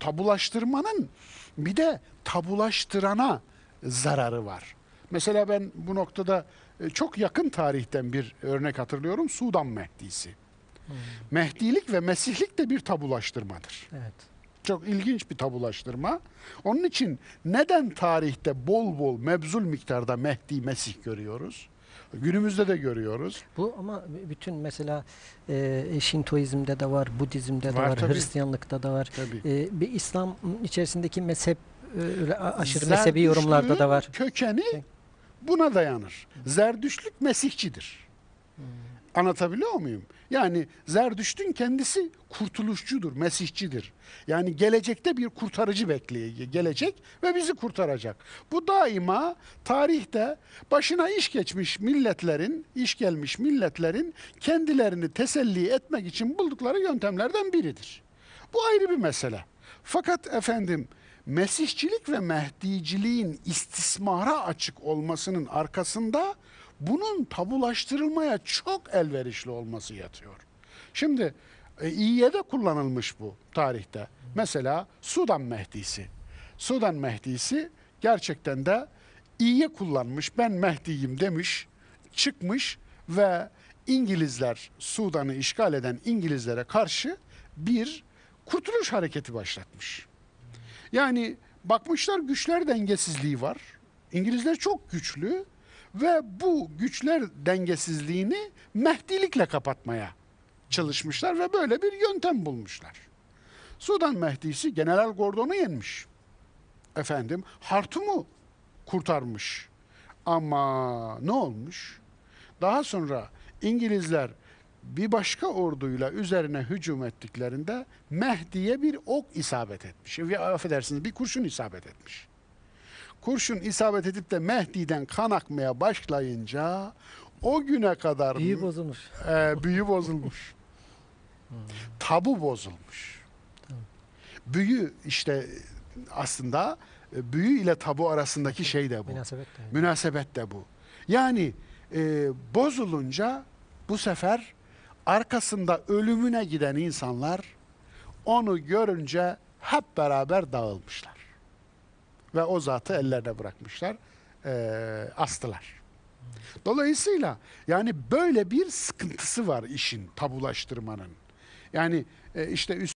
tabulaştırmanın bir de tabulaştırana zararı var. Mesela ben bu noktada e, çok yakın tarihten bir örnek hatırlıyorum. Sudan Mehdisi. Mehdilik ve Mesihlik de bir tabulaştırmadır. Evet. Çok ilginç bir tabulaştırma. Onun için neden tarihte bol bol mebzul miktarda Mehdi Mesih görüyoruz? Günümüzde de görüyoruz. Bu ama bütün mesela e, Şintoizm'de de var, Budizm'de de Var var, tabii. Hristiyanlıkta da var. Tabii. E, bir İslam içerisindeki mezhep e, aşırı mezhebi yorumlarda da var. kökeni Şey. buna dayanır. Zerdüştlük Mesihçidir. Anlatabiliyor muyum? Yani Zerdüşt'ün kendisi kurtuluşçudur, Mesihçidir. Yani gelecekte bir kurtarıcı bekleyecek, gelecek ve bizi kurtaracak. Bu daima tarihte başına iş geçmiş milletlerin, iş gelmiş milletlerin kendilerini teselli etmek için buldukları yöntemlerden biridir. Bu ayrı bir mesele. Fakat efendim Mesihçilik ve Mehdiciliğin istismara açık olmasının arkasında bunun tabulaştırılmaya çok elverişli olması yatıyor. Şimdi e, iyiye de kullanılmış bu tarihte. Mesela Sudan Mehdisi. Sudan Mehdisi gerçekten de iyiye kullanmış. Ben Mehdi'yim demiş, çıkmış ve İngilizler Sudan'ı işgal eden İngilizlere karşı bir kurtuluş hareketi başlatmış. Yani bakmışlar güçler dengesizliği var. İngilizler çok güçlü ve bu güçler dengesizliğini Mehdilikle kapatmaya çalışmışlar ve böyle bir yöntem bulmuşlar. Sudan Mehdisi General Gordon'u yenmiş. Efendim Hartum'u kurtarmış. Ama ne olmuş? Daha sonra İngilizler bir başka orduyla üzerine hücum ettiklerinde Mehdi'ye bir ok isabet etmiş. Affedersiniz bir kurşun isabet etmiş. Kurşun isabet edip de Mehdi'den kan akmaya başlayınca o güne kadar Büyü bozulmuş. e, büyü bozulmuş. Tabu bozulmuş. Büyü işte aslında e, büyü ile tabu arasındaki şey de bu. Münasebet de. Münasebet de bu. Yani e, bozulunca bu sefer arkasında ölümüne giden insanlar onu görünce hep beraber dağılmışlar. Ve o zatı ellerine bırakmışlar, e, astılar. Dolayısıyla yani böyle bir sıkıntısı var işin tabulaştırmanın. Yani e, işte üst